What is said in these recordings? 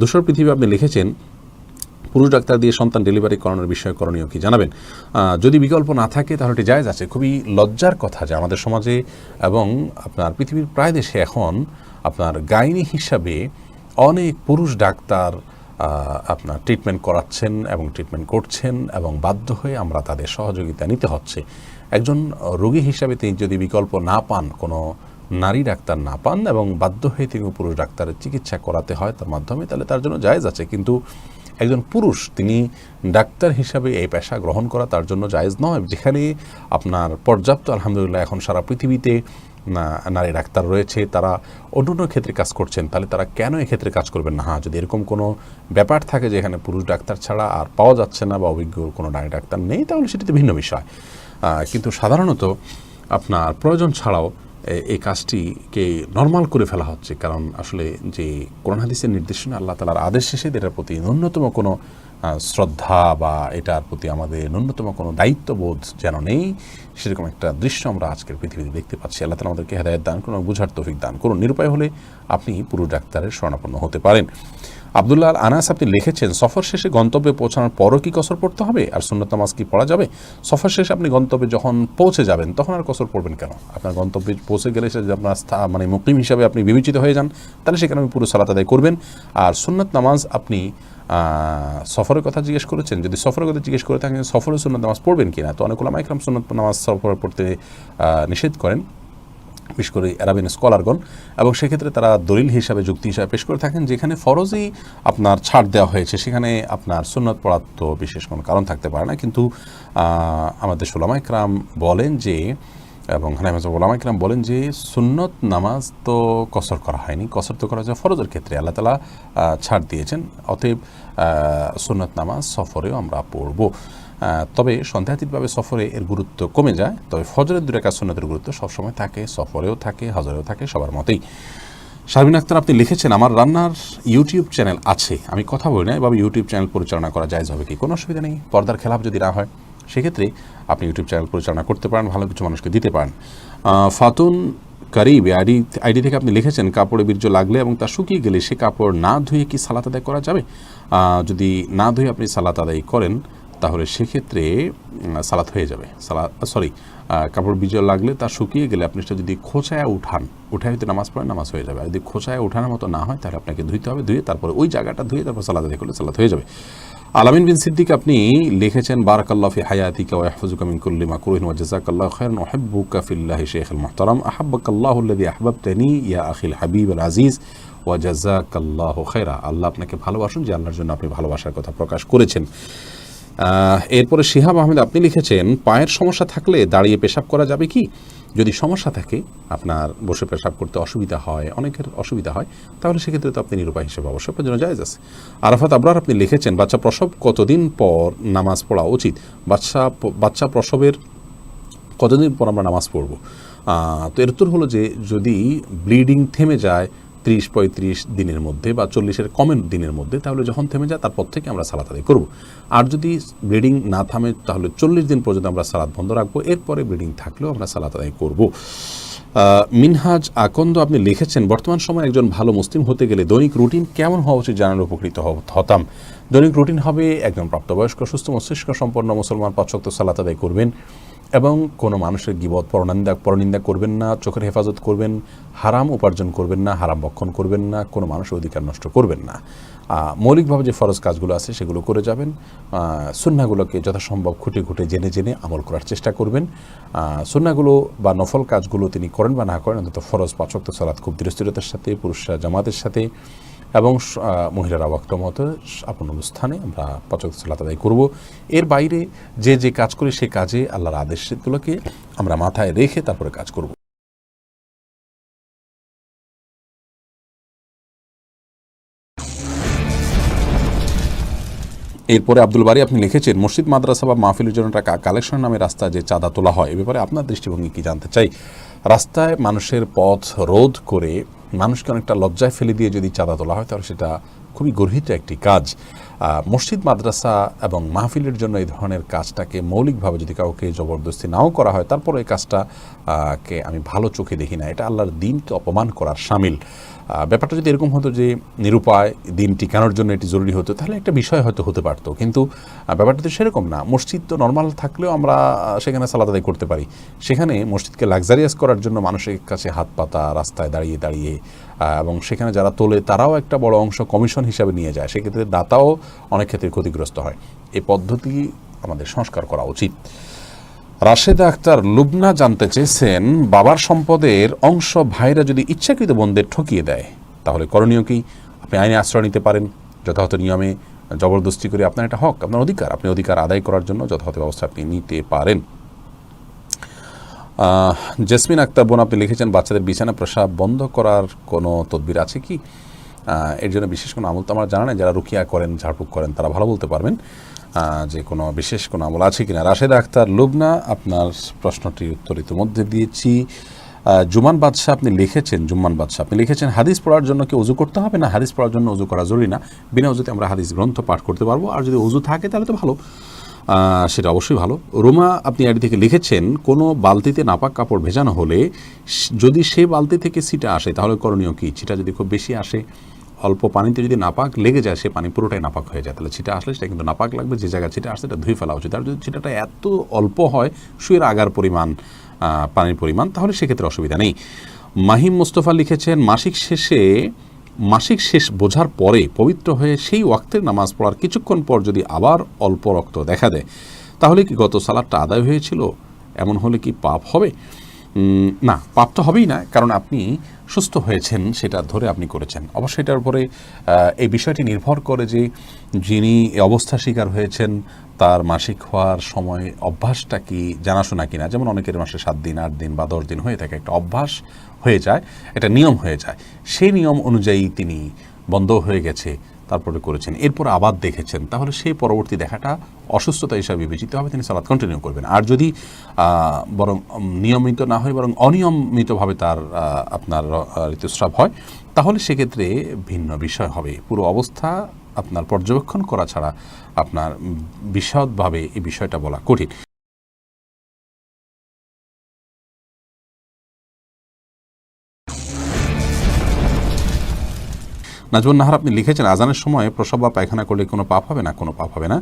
দোসর পৃথিবী আপনি লিখেছেন, পুরুষ ডাক্তার দিয়ে সন্তান ডেলিভারি করানোর বিষয়ে করণীয় কি জানাবেন? যদি বিকল্প না থাকে তাহলে এটি জায়েজ আছে। খুবই লজ্জার কথা যে আমাদের সমাজে এবং আপনার পৃথিবীর প্রায় দেশে এখন আপনার গাইনি হিসাবে অনেক পুরুষ ডাক্তার আপনার ট্রিটমেন্ট করাচ্ছেন এবং ট্রিটমেন্ট করছেন এবং বাধ্য হয়ে আমরা তাদের সহযোগিতা নিতে হচ্ছে। একজন রোগী হিসাবে তিনি যদি বিকল্প না পান কোনো নারী ডাক্তার না পান এবং বাধ্য হয়ে তিনি পুরুষ ডাক্তারের চিকিৎসা করাতে হয় তার মাধ্যমে, তাহলে তার জন্য জায়েজ আছে। কিন্তু একজন পুরুষ, তিনি ডাক্তার হিসাবে এই পেশা গ্রহণ করা তার জন্য জায়েজ নয়। যেখানে আপনার পর্যাপ্ত, আলহামদুলিল্লাহ, এখন সারা পৃথিবীতে নারী ডাক্তার রয়েছে, তারা অন্য অন্য ক্ষেত্রে কাজ করছেন, তাহলে তারা কেন এক্ষেত্রে কাজ করবেন না? হ্যাঁ যদি এরকম কোনো ব্যাপার থাকে যে এখানে পুরুষ ডাক্তার ছাড়া আর পাওয়া যাচ্ছে না বা অভিজ্ঞ কোনো নারী ডাক্তার নেই, তাহলে সেটিতে ভিন্ন বিষয়। কিন্তু সাধারণত আপনার প্রয়োজন ছাড়াও এই কাজটিকে নর্মাল করে ফেলা হচ্ছে। কারণ আসলে যে কোরআন হাদিসের নির্দেশনা আল্লাহ তালার আদেশ শেষে এটার প্রতি ন্যূনতম কোনো শ্রদ্ধা বা এটার প্রতি আমাদের ন্যূনতম কোনো দায়িত্ববোধ যেন নেই, সেরকম একটা দৃশ্য আমরা আজকের পৃথিবীতে দেখতে পাচ্ছি। আল্লাহ তালা আমাদেরকে হেদায়ত দান করুন বুঝার তৌফিক দান করুন। নিরুপায় হলে আপনি পুরো ডাক্তারের শরণাপন্ন হতে পারেন। আবদুল্লাহ আল আনাস আপনি লিখেছেন, সফর শেষে গন্তব্যে পৌঁছানোর পরও কি কসর পড়তে হবে? আর সুন্নত নামাজ কি পড়া যাবে? সফর শেষে আপনি গন্তব্যে যখন পৌঁছে যাবেন, তখন আর কসর পড়বেন কেন? আপনার গন্তব্যে পৌঁছে গেলে সে আপনার মানে মুকিম হিসাবে আপনি বিবেচিত হয়ে যান, তাহলে সেখানে আপনি পুরো সালাত আদায় করবেন। আর সুন্নত নামাজ আপনি সফরের কথা জিজ্ঞেস করেছেন, যদি সফরের কথা জিজ্ঞেস করে থাকেন সফরে সুন্নত নামাজ পড়বেন কিনা? তো অনেক ওলামা ইকরাম সুন্নত নামাজ সফরে পড়তে নিষেধ করেন। বিশেষ করে অ্যারাবিয়ান স্কলারগণ এবং সেক্ষেত্রে তারা দলিল হিসাবে যুক্তি হিসাবে পেশ করে থাকেন, যেখানে ফরজই আপনার ছাড় দেওয়া হয়েছে, সেখানে আপনার সুন্নত পড়ার তো বিশেষ কোনো কারণ থাকতে পারে না। কিন্তু আমাদের আমাদের সোলামাইকরাম বলেন যে, এবং হানাইমাজ ওলামাইকরাম বলেন যে, সুন্নত নামাজ তো কসর করা হয়নি। কসর তো করা যায় ফরজের ক্ষেত্রে। আল্লাহ তালা ছাড় দিয়েছেন। অতএব সুন্নত নামাজ সফরেও আমরা পড়ব। তবে সন্দেহাতীতভাবে সফরে এর গুরুত্ব কমে যায়, তবে ফজরের দূরে কাজ সুন্নতের গুরুত্ব সবসময় থাকে, সফরেও থাকে, হজরেও থাকে, সবার মতেই। শারমিন আক্তার, আপনি লিখেছেন, আমার রান্নার ইউটিউব চ্যানেল আছে, আমি কথা বলি না, এভাবে ইউটিউব চ্যানেল পরিচালনা করা যায় হবে কি? কোনো অসুবিধা নেই, পর্দার খেলাপ যদি না হয়, সেক্ষেত্রে আপনি ইউটিউব চ্যানেল পরিচালনা করতে পারেন, ভালো কিছু মানুষকে দিতে পারেন। ফাতুন কারিব আইডি আইডি থেকে আপনি লিখেছেন, কাপড়ে বীর্য লাগলে এবং তা শুকিয়ে গেলে সে কাপড় না ধুয়ে কি সালাত আদায় করা যাবে? যদি না ধুয়ে আপনি সালাত আদায় করেন তাহলে সেক্ষেত্রে সালাত হয়ে যাবে। সালাত সরি কাপড় বীজ লাগলে তা শুকিয়ে গেলে আপনি সেটা যদি খোঁচায় উঠান, উঠায় যদি নামাজ পড়েন, নামাজ হয়ে যাবে। আর যদি খোঁচায় ওঠানোর মতো না হয়, তাহলে আপনাকে ধুইতে হবে, ধুয়ে তারপরে ওই জায়গাটা ধুয়ে তারপর সালাদ করলে সালাত হয়ে যাবে। আলামিন বিন সিদ্দিক আপনি লিখেছেন, বারাকাল্লাহ ফি হায়াতিকা ওয়া ইয়াহফাজুকা মিন কুল্লি মাকরুহিন ওয়া জাযাকাল্লাহু খায়রান ওয়া উহিব্বুকা ফিল্লাহি শাইখুল মুহতারাম। আহাব্বাকাল্লাহু আল্লাযী আহবাবতানি ইয়া আখিল হাবিব আল আজিজ ওয়া জাযাকাল্লাহু খায়রা আল্লাহ আপনাকে ভালোবাসুন যে আল্লাহর জন্য আপনি ভালোবাসার কথা প্রকাশ করেছেন। এরপরে শিহাব আহমেদ, আপনি লিখেছেন, পায়ের সমস্যা থাকলে দাঁড়িয়ে পেশাব করা যাবে কি? যদি সমস্যা থাকে, আপনার বসে পেশাব করতে অসুবিধা হয়, অনেকের অসুবিধা হয়, তাহলে সেক্ষেত্রে তো আপনি নিরুপায় হিসেবে অবশ্যই আপনার জন্য জায়েজ আছে। আরাফাত আবরার, আপনি লিখেছেন, বাচ্চা প্রসব কতদিন পর নামাজ পড়া উচিত? বাচ্চা বাচ্চা প্রসবের কতদিন পর আমরা নামাজ পড়ব? তো এর উত্তর হলো যে, যদি ব্লিডিং থেমে যায় ত্রিশ পঁয়ত্রিশ দিনের মধ্যে বা চল্লিশের কমের দিনের মধ্যে তাহলে যখন থেমে যায়, তারপর থেকে আমরা সালাত আদায় করব। আর যদি ব্লিডিং না থামে, তাহলে চল্লিশ দিন পর্যন্ত আমরা সালাদ বন্ধ রাখব। এরপরে ব্লিডিং থাকলেও আমরা সালাত আদায় করব। মিনহাজ আকন্দ আপনি লিখেছেন, বর্তমান সময়ে একজন ভালো মুসলিম হতে গেলে দৈনিক রুটিন কেমন হওয়া উচিত জানার উপকৃত হতাম। দৈনিক রুটিন হবে একজন প্রাপ্তবয়স্ক, সুস্থ মস্তিষ্ক, সম্পন্ন মুসলমান পাঁচশক্ত সালাত আদায় করবেন। এবং কোনো মানুষের গিবত, পরনিন্দা পরনিন্দা করবেন না, চোখের হেফাজত করবেন, হারাম উপার্জন করবেন না, হারাম বক্ষণ করবেন না, কোনো মানুষের অধিকার নষ্ট করবেন না। মৌলিকভাবে যে ফরজ কাজগুলো আছে সেগুলো করে যাবেন। সুন্নাগুলোকে যথাসম্ভব খুঁটে খুঁটে জেনে জেনে আমল করার চেষ্টা করবেন। সুন্নাগুলো বা নফল কাজগুলো তিনি করেন বা না করেন, অন্তত ফরজ পাচক্ত সালাত খুব দৃঢ়স্থিরতার সাথে, পুরুষরা জামাতের সাথে এবং মহিলারা ওয়াক্ত মতো আপন অবস্থানে আমরা পাচক সালাত করব। এর বাইরে যে যে কাজ করি সে কাজে আল্লাহর আদেশগুলোকে আমরা মাথায় রেখে তারপরে কাজ করব। এরপরে আব্দুল বাড়ি আপনি লিখেছেন, মসজিদ, মাদ্রাসা বা মাহফিলের জন্য টাকা কালেকশন নামে রাস্তায় যে চাঁদা তোলা হয়। এ ব্যাপারে আপনার দৃষ্টিভঙ্গি কি জানতে চাই? রাস্তায় মানুষের পথ রোধ করে মানুষকে অনেকটা লজ্জায় ফেলে দিয়ে যদি চাঁদা তোলা হয়, তাহলে সেটা খুবই গর্হিত একটি কাজ। মসজিদ, মাদ্রাসা এবং মাহফিলের জন্য এই ধরনের কাজটাকে মৌলিকভাবে যদি কাউকে জবরদস্তি নাও করা হয়, তারপরে এই কাজটা কে আমি ভালো চোখে দেখি না। এটা আল্লাহর দিনকে অপমান করার সামিল। ব্যাপারটা যদি এরকম হতো যে নিরুপায় দিন টিকানোর জন্য এটি জরুরি হতো, তাহলে একটা বিষয় হয়তো হতে পারতো। কিন্তু ব্যাপারটা তো সেরকম না। মসজিদ তো নর্মাল থাকলেও আমরা সেখানে সালাদ আদায় করতে পারি। সেখানে মসজিদকে লাক্সারিয়াস করার জন্য মানুষের কাছে হাত পাতা রাস্তায় দাঁড়িয়ে দাঁড়িয়ে এবং সেখানে যারা তোলে, তারাও একটা বড় অংশ কমিশন হিসাবে নিয়ে যায়। সেক্ষেত্রে দাতাও অনেক ক্ষেত্রে ক্ষতিগ্রস্ত হয়। এই পদ্ধতি আমাদের সংস্কার করা উচিত। রাশেদা আক্তার লুবনা জানতে চেয়েছেন, বাবার সম্পদের অংশ ভাইরা যদি ইচ্ছাকৃত বন্ধের ঠকিয়ে দেয়, তাহলে করণীয় কি? আপনি আইনে আশ্রয় নিতে পারেন, যথাযথ নিয়মে জবরদস্তি করে আপনার একটা হক, আপনার অধিকার, আপনি অধিকার আদায় করার জন্য যথাযথ ব্যবস্থা আপনি নিতে পারেন। জেসমিন আক্তার বোন, আপনি লিখেছেন, বাচ্চাদের বিছানা প্রসাব বন্ধ করার কোনো তদবির আছে কি? এর জন্য বিশেষ কোনো আমল তো আমার জানা নেই। যারা রুকিয়া করেন, ঝাড়ফুঁক করেন, তারা ভালো বলতে পারবেন। যে কোনো বিশেষ কোনো আমল আছে কিনা। রাশেদ আক্তার লুবনা, আপনার প্রশ্নটির উত্তর ইতিমধ্যে দিয়েছি। জুমান বাদশাহ আপনি লিখেছেন জুম্মান বাদশাহ। আপনি লিখেছেন, হাদিস পড়ার জন্য কি উজু করতে হবে? না, হাদিস পড়ার জন্য উজু করা জরুরি না। বিনা উজুতে আমরা হাদিস গ্রন্থ পাঠ করতে পারব। আর যদি উজু থাকে, তাহলে তো ভালো। সেটা অবশ্যই ভালো। রোমা, আপনি আইডি থেকে লিখেছেন, কোনো বালতিতে নাপাক কাপড় ভেজানো হলে যদি সেই বালতি থেকে সিটা আসে, তাহলে করণীয় কি? ছিটা যদি খুব বেশি আসে অল্প পানিতে যদি নাপাক, লেগে যায়, সে পানি পুরোটাই নাপাক হয়ে যায়। তাহলে ছিটা আসলে সেটা কিন্তু নাপাক লাগবে, যে জায়গায় ছিটা আসছে সেটা ধুয়ে ফেলা উচিত। আর যদি ছিটাটা এত অল্প হয়, শুয়ের আগার পরিমাণ পানির পরিমাণ, তাহলে সেক্ষেত্রে অসুবিধা নেই। মাহিম মোস্তফা লিখেছেন, মাসিক শেষে, মাসিক শেষ বোঝার পরে পবিত্র হয়ে সেই ওয়াক্তের নামাজ পড়ার কিছুক্ষণ পর যদি আবার অল্প রক্ত দেখা দেয়, তাহলে কি গত সালাদটা আদায় হয়েছিল? এমন হলে কি পাপ হবে? না, পাপ তো হবেই না, কারণ আপনি সুস্থ হয়েছেন, সেটা ধরে আপনি করেছেন। অবশ্যই এটার উপরে এই বিষয়টি নির্ভর করে যে যিনি অবস্থা শিকার হয়েছেন, তার মাসিক হওয়ার সময় অভ্যাসটা কি, জানাশোনা কিনা। যেমন অনেকের মাসে সাত দিন, আট দিন বা দশ দিন হয়ে থাকে, একটা অভ্যাস হয়ে যায়, এটা নিয়ম হয়ে যায়। সেই নিয়ম অনুযায়ী তিনি বন্ধ হয়ে গেছে তারপরে করেছেন। এরপর আবার দেখেছেন। তাহলে সেই পরবর্তী দেখাটা অসুস্থতা হিসাবে বিবেচিত হবে, তিনি সালাদ কন্টিনিউ করবেন। আর যদি বরং নিয়মিত না হয়, বরং অনিয়মিতভাবে তার আপনার ঋতুস্রাব হয়, তাহলে সেক্ষেত্রে ভিন্ন বিষয় হবে। পুরো অবস্থা আপনার পর্যবেক্ষণ করা ছাড়া আপনার বিশদভাবে এই বিষয়টা বলা কঠিন। নাজমুল নাহার আপনি লিখেছেন, আজানের সময় প্রসব বা পায়খানা করলে কোনো পাপ হবে না? কোনো পাপ হবে না।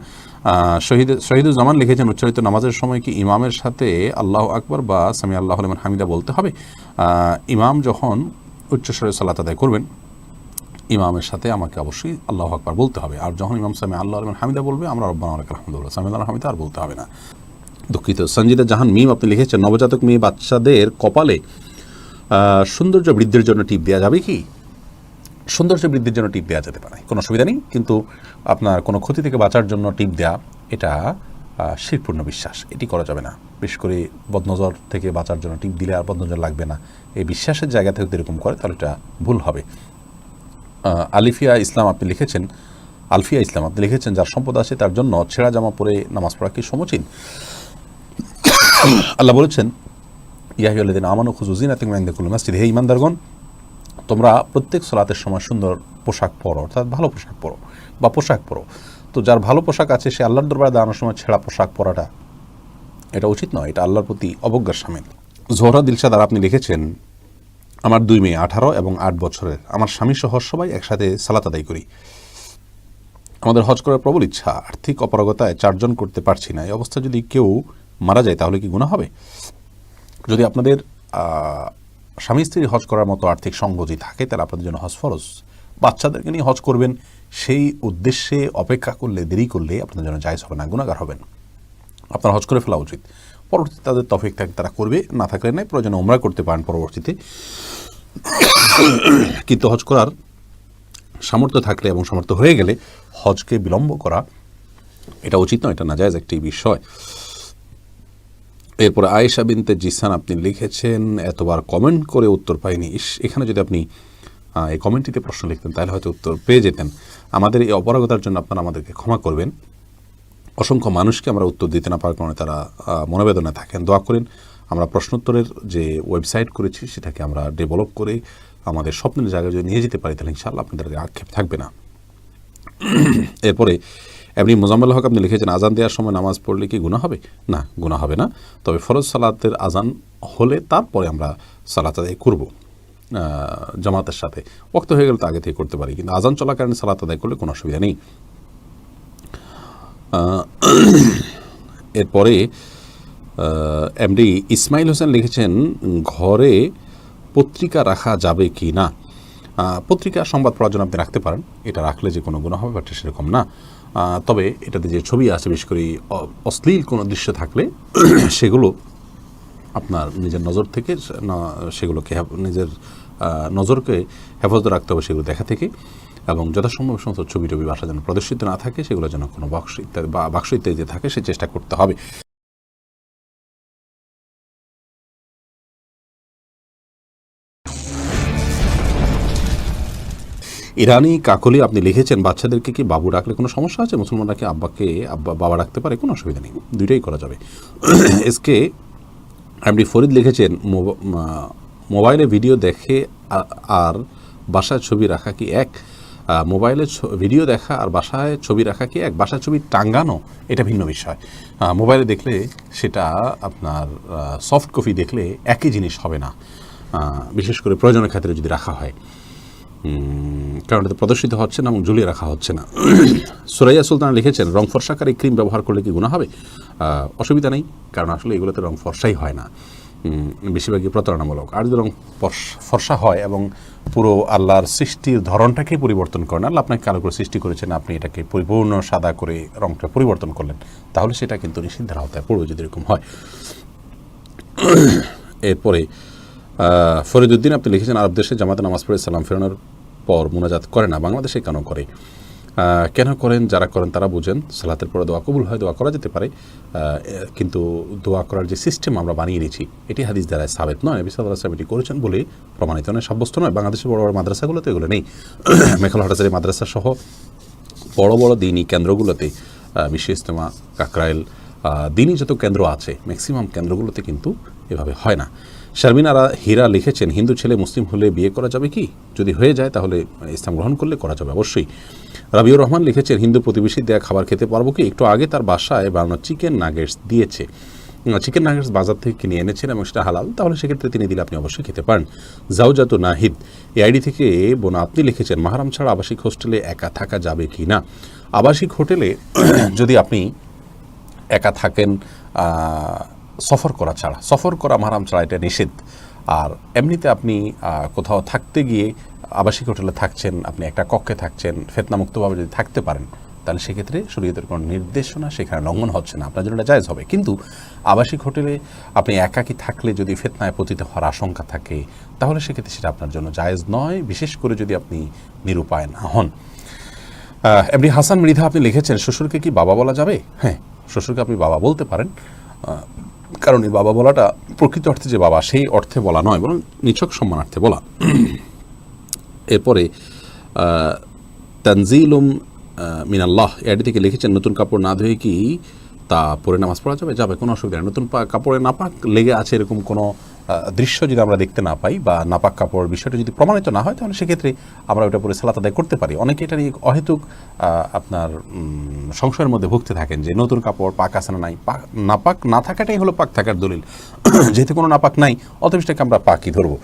শহীদ, শহীদুজ্জামান লিখেছেন, উচ্চারিত নামাজের সময় কি ইমামের সাথে আল্লাহ আকবর বা সামি আল্লাহ আলমান হামিদা বলতে হবে? ইমাম যখন উচ্চস্বরে সালাত আদায় করবেন, ইমামের সাথে আমাকে অবশ্যই আল্লাহ আকবর বলতে হবে। আর যখন ইমাম সামি আল্লাহ আলমান হামিদা বলবে, আমরা রব্বান আলক আলহামদুলিল্লাহ সামি আল্লাহ হামিদা আর বলতে হবে না। দুঃখিত। সঞ্জিদা জাহান মিম আপনি লিখেছেন, নবজাতক মেয়ে বাচ্চাদের কপালে সৌন্দর্য বৃদ্ধির জন্য টিপ দেওয়া যাবে কি? সৌন্দর্য বৃদ্ধির জন্য টিপ দেওয়া যেতে পারে। কোনো অসুবিধা নেই, কিন্তু আপনার কোনো ক্ষতি থেকে বাঁচার জন্য টিপ দেওয়া এটা শিরপূর্ণ বিশ্বাস। এটি করা যাবে না। বিশেষ করে বদনজর থেকে বাঁচার জন্য টিপ দিলে আর বদনজর লাগবে না। এই বিশ্বাসের জায়গা থেকে এরকম করে, তাহলে এটা ভুল হবে। আলিফিয়া ইসলাম আপনি লিখেছেন, আলফিয়া ইসলাম আপনি লিখেছেন, যার সম্পদ আছে তার জন্য ছেঁড়া জামা পরে নামাজ পড়া কি সমীচীন? আল্লাহ বলেছেন ইয়াহিউল্লাদিন আমানু খুজুজিন আতিক মাইন্দাকুল মাসজিদ। হে ইমানদারগণ তোমরা প্রত্যেক সলাতের সময় সুন্দর পোশাক পরো, অর্থাৎ ভালো পোশাক পরো বা পোশাক পরো। তো যার ভালো পোশাক আছে, সে আল্লাহর দরবারে দাঁড়ানোর সময় ছেঁড়া পোশাক পরাটা এটা উচিত নয়, এটা আল্লাহর প্রতি অবজ্ঞার সামিল। জোহরা দিলশাদ আর আপনি লিখেছেন, আমার দুই মেয়ে আঠারো এবং আট বছরের, আমার স্বামী সহ সবাই একসাথে সালাত আদায় করি। আমাদের হজ করার প্রবল ইচ্ছা, আর্থিক অপারগতায় চারজন করতে পারছি না, এই অবস্থা যদি কেউ মারা যায় তাহলে কি গুণা হবে? যদি আপনাদের স্বামী স্ত্রী হজ করার মতো আর্থিক সংগতি থাকে, তাহলে আপনাদের জন্য হজ ফরজ। বাচ্চাদেরকে নিয়ে হজ করবেন, সেই উদ্দেশ্যে অপেক্ষা করলে, দেরি করলে আপনাদের জন্য জায়জ হবে না গুণাগার হবেন। আপনার হজ করে ফেলা উচিত। পরবর্তীতে তাদের তফিক থাকে, তারা করবে, না থাকলে নাই, প্রয়োজনে ওমরা করতে পারেন পরবর্তীতে। কিন্তু হজ করার সামর্থ্য থাকলে এবং সামর্থ্য হয়ে গেলে হজকে বিলম্ব করা, এটা উচিত নয়, এটা নাজায়জ একটি বিষয়। এরপর আয়েশা বিনতে জিসান আপনি লিখেছেন এতবার কমেন্ট করে উত্তর পাইনি। ইস এখানে যদি আপনি এই কমেন্টটিতে প্রশ্ন লিখতেন তাহলে হয়তো উত্তর পেয়ে যেতেন। আমাদের এই অপারগতার জন্য আপনারা আমাদেরকে ক্ষমা করবেন। অসংখ্য মানুষকে আমরা উত্তর দিতে না পারার কারণে তারা আহ, মনোবেদনায় থাকেন। দোয়া করেন আমরা প্রশ্নোত্তরের যে ওয়েবসাইট করেছি সেটাকে আমরা ডেভেলপ করে আমাদের স্বপ্নের জায়গায় যদি নিয়ে যেতে পারি তাহলে ইনশাআল্লাহ আপনাদের আক্ষেপ থাকবে না। এরপরে এমনি মোজাম্মেল হক আপনি লিখেছেন, আজান দেওয়ার সময় নামাজ পড়লে কি গুণা হবে? না গুণা হবে না। তবে ফরজ সালাতের আজান হলে তারপরে আমরা সালাত আদায় করব জামাতের সাথে। ওক্ত হয়ে গেলে তো আগে থেকে করতে পারি, কিন্তু আজান চলাকালীন সালাত আদায় করলে কোনো অসুবিধা নেই। এরপরে এমডি ইসমাইল হোসেন লিখেছেন, ঘরে পত্রিকা রাখা যাবে কি না? পত্রিকা সংবাদ পড়ার জন্য আপনি রাখতে পারেন। এটা রাখলে যে কোনো গুণা হবে, বাট সেরকম না। তবে এটাতে যে ছবি আছে বিশেষ করে অশ্লীল কোনো দৃশ্য থাকলে সেগুলো আপনার নিজের নজর থেকে সেগুলোকে নিজের নজরকে হেফাজত রাখতে হবে সেগুলো দেখা থেকে এবং যথাসম্ভব সমস্ত ছবি টবি বাসা যেন প্রদর্শিত না থাকে, সেগুলো যেন কোনো বাক্স ইত্যাদি, বা বাক্স ইত্যাদি থাকে, সে চেষ্টা করতে হবে। ইরানি কাকলি আপনি লিখেছেন, বাচ্চাদেরকে কি বাবু ডাকলে কোনো সমস্যা আছে? মুসলমানরা কি আব্বাকে, আব্বা, বাবা ডাকতে পারে? কোনো অসুবিধা নেই। দুইটাই করা যাবে। এসকে আপনি ফরিদ লিখেছেন, মোবা- মোবাইলে ভিডিও দেখে আর বাসায় ছবি রাখা কি এক? মোবাইলে ভিডিও দেখা আর বাসায় ছবি রাখা কি এক? বাসায় ছবি টাঙ্গানো এটা ভিন্ন বিষয়। মোবাইলে দেখলে সেটা আপনার সফট কপি দেখলে একই জিনিস হবে না। বিশেষ করে প্রয়োজনের ক্ষেত্রে যদি রাখা হয়। কারণ এটা প্রদর্শিত হচ্ছে না এবং ঝুলিয়ে রাখা হচ্ছে না। সুরাইয়া সুলতান লিখেছেন, রং ফর্সাকারী ক্রিম ব্যবহার করলে কি গুণা হবে? অসুবিধা নেই, কারণ আসলে এগুলোতে রং ফর্সাই হয় না। বেশিরভাগই প্রতারণামূলক। আর যদি রং ফর্সা হয় এবং পুরো আল্লাহর সৃষ্টির ধরনটাকেই পরিবর্তন করেন, আল্লাহ আপনাকে কালো করে সৃষ্টি করেছেন, আপনি এটাকে পরিপূর্ণ সাদা করে রংটা পরিবর্তন করলেন, তাহলে সেটা কিন্তু নিষিদ্ধের আওতায় পড়বে যদি এরকম হয়। এরপরে ফরিদুদ্দিন আপনি লিখেছেন, আরব দেশে জামাতে নামাজ পড়ে সালাম ফেরানোর পর মোনাজাত করে না, বাংলাদেশে কেন করে? কেন করেন, যারা করেন তারা বুঝেন, সালাতের পরে দোয়া কবুল হয়, দোয়া করা যেতে পারে। কিন্তু দোয়া করার যে সিস্টেম আমরা বানিয়ে নিয়েছি, এটি হাদিস দ্বারা সাবেত নয়, নবী সাহেব এটি করেছেন বলে প্রমাণিত নয়, সাব্যস্ত নয়। বাংলাদেশের বড় বড় মাদ্রাসাগুলোতে এগুলো নেই। মেখাল হাটাচারি মাদ্রাসা সহ বড় বড় দিনই কেন্দ্রগুলোতে বিশ্ব ইজতেমা কাকরাইল দিনই যত কেন্দ্র আছে ম্যাক্সিমাম কেন্দ্রগুলোতে কিন্তু এভাবে হয় না। শারমিন, আরা হীরা লিখেছেন, হিন্দু ছেলে মুসলিম হলে বিয়ে করা যাবে কি? যদি হয়ে যায় তাহলে মানে ইসলাম গ্রহণ করলে করা যাবে অবশ্যই। রাবিউর রহমান লিখেছেন, হিন্দু প্রতিবেশী দেয়া খাবার খেতে পারব কি? একটু আগে তার বাসায় বানানো চিকেন নাগেটস দিয়েছে। চিকেন নাগেটস বাজার থেকে কিনে এনেছেন এবং সেটা হালাল, তাহলে সেক্ষেত্রে তিনি দিলে আপনি অবশ্যই খেতে পারেন। জাউজাতু নাহিদ এই আইডি থেকে বোনা আপনি লিখেছেন, মাহারাম ছাড়া আবাসিক হোস্টেলে একা থাকা যাবে কি না? আবাসিক হোটেলে যদি আপনি একা থাকেন সফর করা ছাড়া, সফর করা মাহারাম ছাড়া এটা নিষেধ। আর এমনিতে আপনি কোথাও থাকতে গিয়ে আবাসিক হোটেলে থাকছেন, আপনি একটা কক্ষে থাকছেন, ফেতনামুক্তভাবে যদি থাকতে পারেন, তাহলে সেক্ষেত্রে শরীয়তের কোনো নির্দেশনা সেখানে লঙ্ঘন হচ্ছে না, আপনার জন্য এটা জায়জ হবে। কিন্তু আবাসিক হোটেলে আপনি একাকি থাকলে যদি ফেতনায় পতিত হওয়ার আশঙ্কা থাকে, তাহলে সেক্ষেত্রে সেটা আপনার জন্য জায়েজ নয়, বিশেষ করে যদি আপনি নিরুপায় না হন। এমনি হাসান মৃধা আপনি লিখেছেন, শ্বশুরকে কি বাবা বলা যাবে? হ্যাঁ শ্বশুরকে আপনি বাবা বলতে পারেন। কারণ এই বাবা বলাটা প্রকৃত অর্থে যে বাবা, সেই অর্থে বলা নয়, বরং নিছক সম্মানার্থে বলা। এরপরে তানজিলুম মিনাল্লাহ এটি থেকে লিখেছেন, নতুন কাপড় না ধুয়ে কি তা পরে নামাজ পড়া যাবে? যাবে, কোনো অসুবিধা নতুন কাপড়ে না পাক লেগে আছে এরকম কোনো দৃশ্য যদি আমরা দেখতে না পাই বা নাপাক কাপড় বিষয়টা যদি প্রমাণিত না হয়, তাহলে সেক্ষেত্রে আমরা ওটা পরে সালাত আদায় করতে পারি। অনেকে এটা নিয়ে অহেতুক আপনার সংশয়ের মধ্যে ভুগতে থাকেন যে নতুন কাপড় পাক আছে না নাই। পাক, নাপাক না থাকাটাই হলো পাক থাকার দলিল। যেহেতু কোনো নাপাক নাই অথবা সেটাকে আমরা পাকই ধরবো।